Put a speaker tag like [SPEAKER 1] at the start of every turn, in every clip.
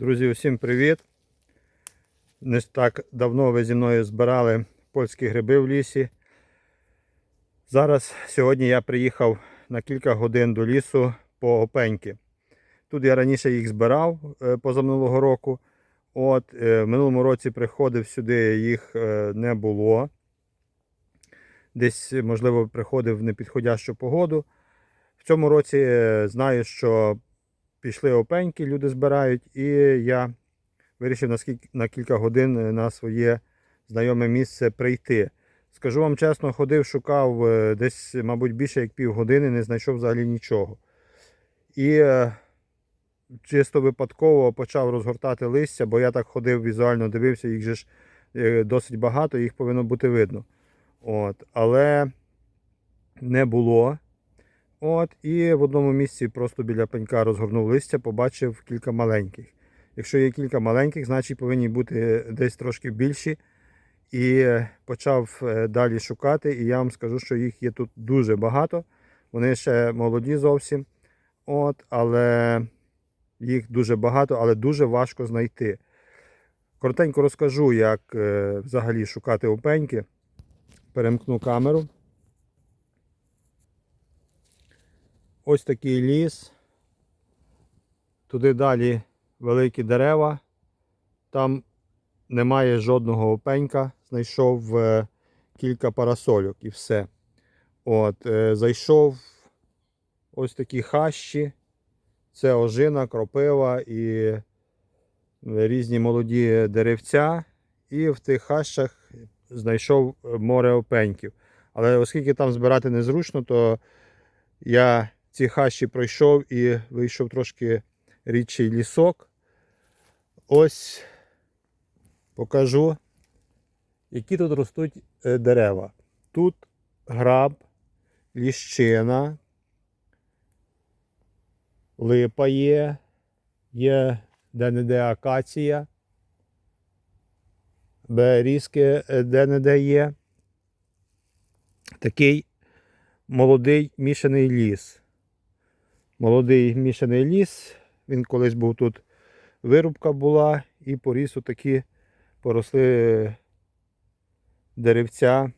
[SPEAKER 1] Друзі, усім привіт! Не так давно ви зі мною збирали польські гриби в лісі. Зараз сьогодні я приїхав на кілька годин до лісу по опеньки. Тут я раніше їх збирав е, позаминулого року. От, е, в минулому році приходив сюди, їх е, не було. Десь, можливо, приходив в непідходящу погоду. В цьому році знаю, що пішли опеньки, люди збирають, і я вирішив на, скільки, на кілька годин е, на своє знайоме місце прийти. Скажу вам чесно, ходив, шукав е, десь, мабуть, більше як півгодини, не знайшов взагалі нічого. І е, чисто випадково почав розгортати листя, бо я так ходив візуально, дивився, їх же ж досить багато, їх повинно бути видно. От, але не було. От, і в одному місці просто біля пенька розгорнув листя, побачив кілька маленьких. Якщо є кілька маленьких, значить повинні бути десь трошки більші. І почав е, далі шукати, і я вам скажу, що їх є тут дуже багато. Вони ще молоді зовсім. От, але їх дуже багато, але дуже важко знайти. Коротенько розкажу, як е, взагалі шукати опеньки. Перемкну камеру. Ось такий ліс. Туди далі великі дерева. Там немає жодного опенька. Знайшов е, кілька парасольок і все. От, е, зайшов ось такі хащі. Це ожина, кропива і різні молоді деревця. І в тих хащах знайшов море опеньків. Але оскільки там збирати незручно, то я ці хащі пройшов і вийшов трошки рідший лісок. Ось покажу, які тут ростуть е, дерева. Тут граб, ліщина, липа є, є де-не-де акація, берізки е, де-не-де є. Такий молодий мішаний ліс. Молодий мішаний ліс. Він колись був тут вирубка була і поріс отакі поросли деревця,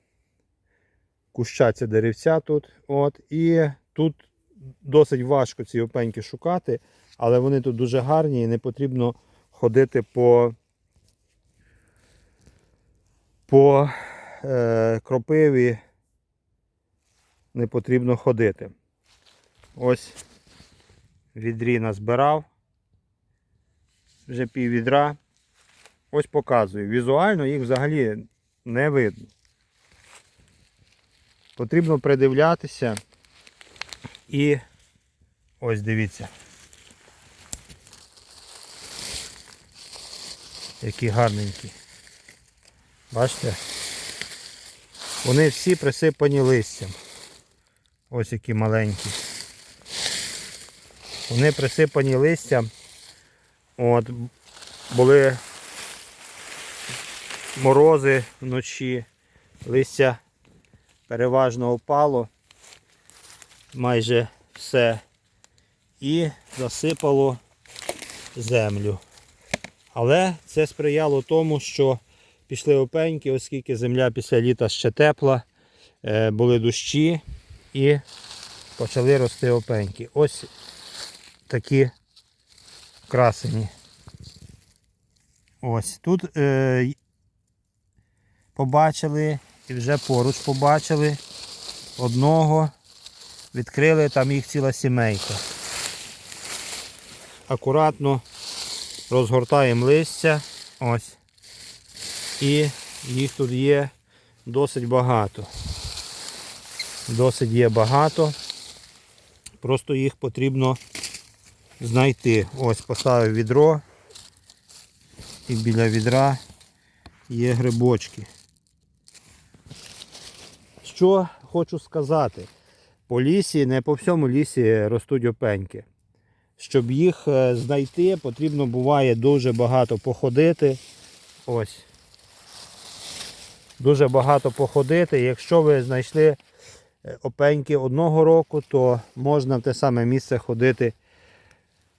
[SPEAKER 1] кущаться деревця тут. От. І тут досить важко ці опеньки шукати, але вони тут дуже гарні і не потрібно ходити по, по е, кропиві. Не потрібно ходити. Ось відрі назбирав. Вже пів відра. Ось показую. Візуально їх взагалі не видно. Потрібно придивлятися і ось дивіться. Які гарненькі. Бачите? Вони всі присипані листям. Ось які маленькі. Вони присипані листям. От, були морози вночі, листя переважно опало, майже все, і засипало землю. Але це сприяло тому, що пішли опеньки, оскільки земля після літа ще тепла, е, були дощі і почали рости опеньки. Ось такі красені. Ось тут е, побачили і вже поруч побачили одного, відкрили там їх ціла сімейка. Акуратно розгортаємо листя. Ось. І їх тут є досить багато. Досить є багато. Просто їх потрібно знайти. Ось поставив відро. І біля відра є грибочки. Що хочу сказати? По лісі, не по всьому лісі ростуть опеньки. Щоб їх е, знайти, потрібно буває дуже багато походити. Ось. Дуже багато походити. Якщо ви знайшли е, опеньки одного року, то можна в те саме місце ходити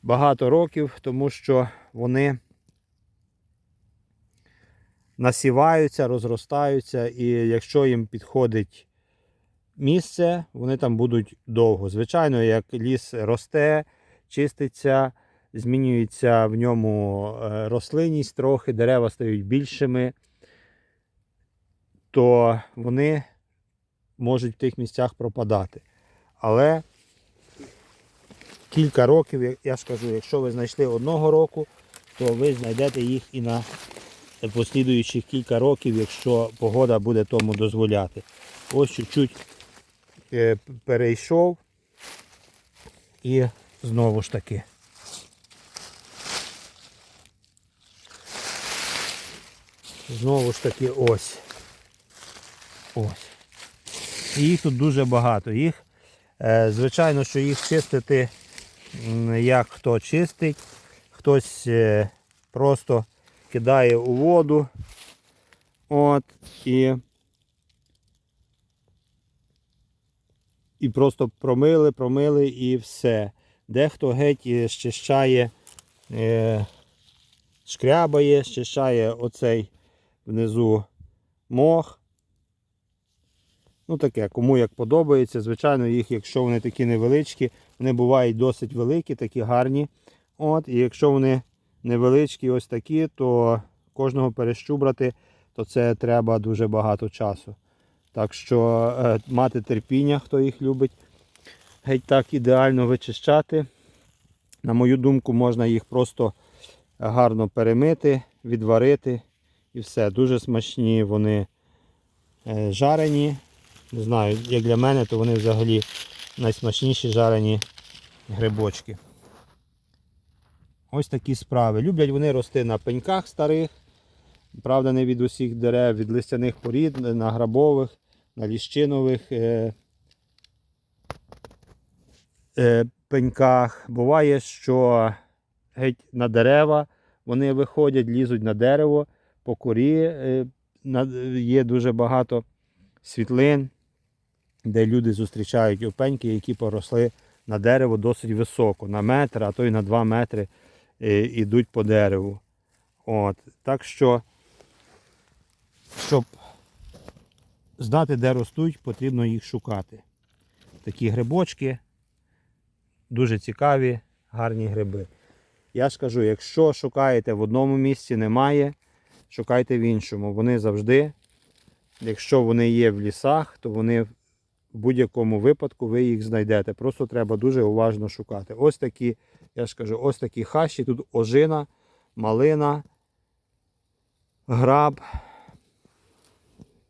[SPEAKER 1] багато років, тому що вони насіваються, розростаються, і якщо їм підходить місце, вони там будуть довго. Звичайно, як ліс росте, чиститься, змінюється в ньому е, рослинність трохи, дерева стають більшими, то вони можуть в тих місцях пропадати. Але кілька років, я ж кажу, якщо ви знайшли одного року, то ви знайдете їх і на послідуючих кілька років, якщо погода буде тому дозволяти. Ось чуть-чуть е, перейшов і знову ж таки. Знову ж таки ось. Ось. І їх тут дуже багато. Їх, е, звичайно, що їх чистити, як хто чистить, хтось е, просто кидає у воду. От, і, і просто промили, промили і все. Дехто геть е, щищає, е, шкрябає, щищає оцей внизу мох. Ну таке, кому як подобається. Звичайно, їх, якщо вони такі невеличкі, вони бувають досить великі, такі гарні. От, І якщо вони невеличкі, ось такі, то кожного перещубрати, то це треба дуже багато часу. Так що е, мати терпіння, хто їх любить, геть так ідеально вичищати. На мою думку, можна їх просто гарно перемити, відварити і все. Дуже смачні вони е, жарені. Не знаю, як для мене, то вони взагалі найсмачніші жарені грибочки. Ось такі справи. Люблять вони рости на пеньках старих. Правда, не від усіх дерев, від листяних порід, на грабових, на ліщинових е, е, пеньках. Буває, що геть на дерева вони виходять, лізуть на дерево, по корі. Е, є дуже багато світлин, де люди зустрічають опеньки, які поросли на дерево досить високо, на метр, а то й на 2 метри е, йдуть по дереву. От. Так що, щоб знати, де ростуть, потрібно їх шукати. Такі грибочки дуже цікаві, гарні гриби. Я ж кажу, якщо шукаєте в одному місці, немає, шукайте в іншому. Вони завжди, якщо вони є в лісах, то вони в будь-якому випадку ви їх знайдете. Просто треба дуже уважно шукати. Ось такі, я ж кажу, ось такі хащі. Тут ожина, малина, граб,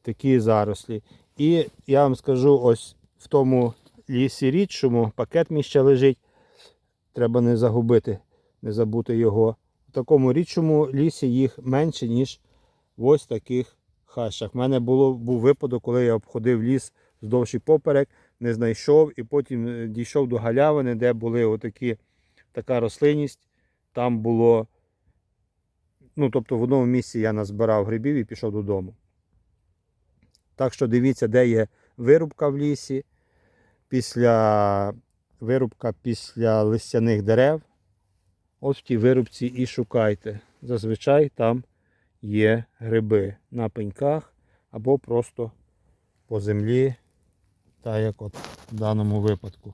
[SPEAKER 1] такі зарослі. І я вам скажу, ось в тому лісі рідшому пакет мій ще лежить. Треба не загубити, не забути його. В такому рідшому лісі їх менше, ніж в ось таких хащах. У мене було, був випадок, коли я обходив ліс вздовж і поперек, не знайшов і потім е, дійшов до галявини, де були отакі, така рослинність. Там було, ну тобто в одному місці я назбирав грибів і пішов додому. Так що дивіться, де є вирубка в лісі, після вирубка після листяних дерев. От в тій вирубці і шукайте. Зазвичай там є гриби на пеньках або просто по землі, так як от в даному випадку.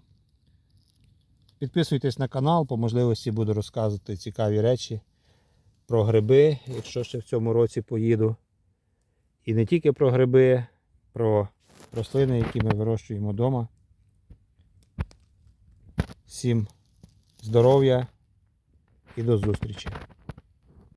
[SPEAKER 1] Підписуйтесь на канал, по можливості буду розказувати цікаві речі про гриби, якщо ще в цьому році поїду. І не тільки про гриби, про рослини, які ми вирощуємо вдома. Всім здоров'я і до зустрічі!